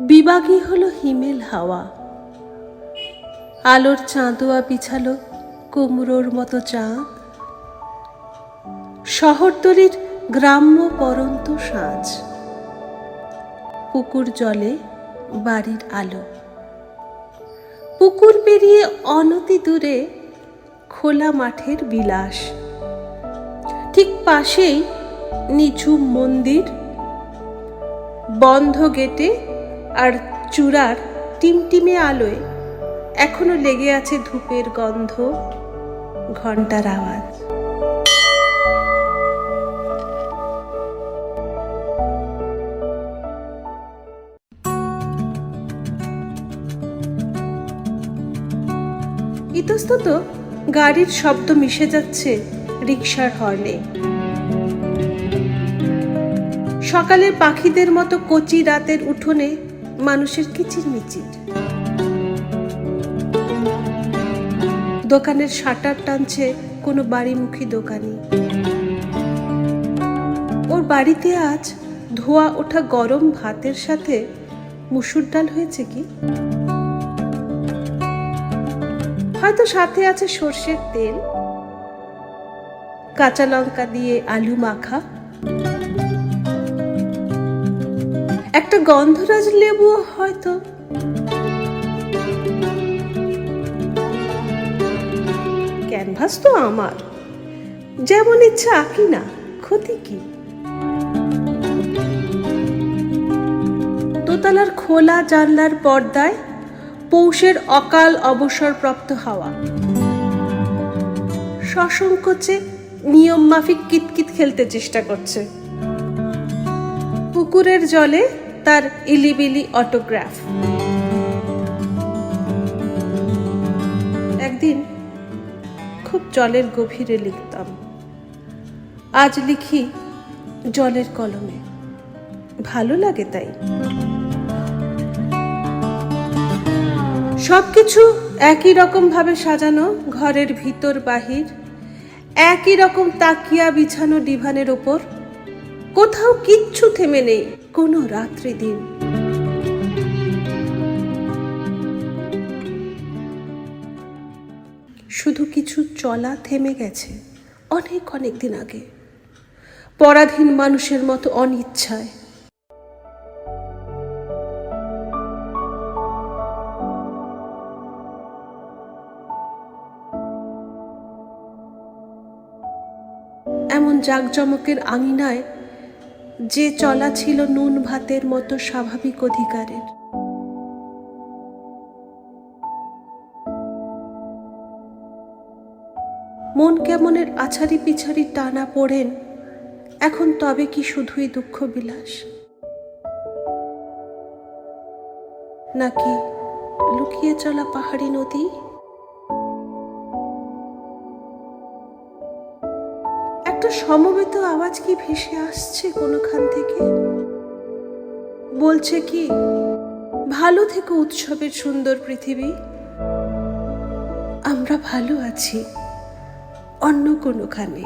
বিবাগী হলো হিমেল হাওয়া। আলোর চাঁদোয়া বিছালো কুমড়োর মতো চাঁদ। শহরতলির গ্রাম্য পরন্ত সাঁঝ পুকুর জলে বাড়ির আলো। পুকুর পেরিয়ে অনতি দূরে খোলা মাঠের বিলাস। ঠিক পাশেই নিঝুম মন্দির। বন্ধ গেটে আর চূড়ার টিমটিমে আলোয় এখনও লেগে আছে ধূপের গন্ধ ঘণ্টার আওয়াজ। ইতস্তত গাড়ির শব্দ মিশে যাচ্ছে রিক্সার হর্নে। সকালের পাখিদের মতো কচি রাতের উঠোনে মানুষের কিচিরমিচির দোকানের শাটার টানছে কোনো বাড়িমুখী দোকানি। ওর বাড়িতে আজ ধোয়া ওঠা গরম ভাতের সাথে মুসুর ডাল হয়েছে কি? হয়তো সাথে আছে সর্ষের তেল, কাঁচা লঙ্কা দিয়ে আলু মাখা। একটা গন্ধরাজ লেবু হয়তো। ক্যানভাস তো আমার। যেমন ইচ্ছা আঁকি না, ক্ষতি কি? দোতলার খোলা জানলার পর্দায় পৌষের অকাল অবসরপ্রাপ্ত হাওয়া। সসংকোচে নিয়ম মাফিক কিতকিত খেলতে চেষ্টা করছে। পুকুরের জলে তার ইলিবিলি অটোগ্রাফ। একদিন খুব জলের গভীরে লিখতাম, আজ লিখি জলের কলমে। ভালো লাগে তাই। সবকিছু একই রকম ভাবে সাজানো, ঘরের ভিতর বাহির, একই রকম তাকিয়া বিছানো ডিভানের ওপর। কোথাও কিচ্ছু থেমে নেই, কোনো রাত্রি দিন। শুধু কিছু চলা থেমে গেছে অনেক অনেক দিন আগে। পরাধীন মানুষের মতো অনিচ্ছায়। এমন জাঁকজমকের আঙিনায় যে চলা ছিল নুন ভাতের মতো স্বাভাবিক অধিকারের। মন কেমনের আছাড়ি পিছাড়ি টানা পড়েন, এখন তবে কি শুধুই দুঃখ বিলাস নাকি লুকিয়ে চলা পাহাড়ি নদী? একটা সমবেত আওয়াজ কি ভেসে আসছে কোনোখান থেকে? বলছে কি, ভালো থেকে উৎসবের সুন্দর পৃথিবী। আমরা ভালো আছি, অন্য কোনোখানে।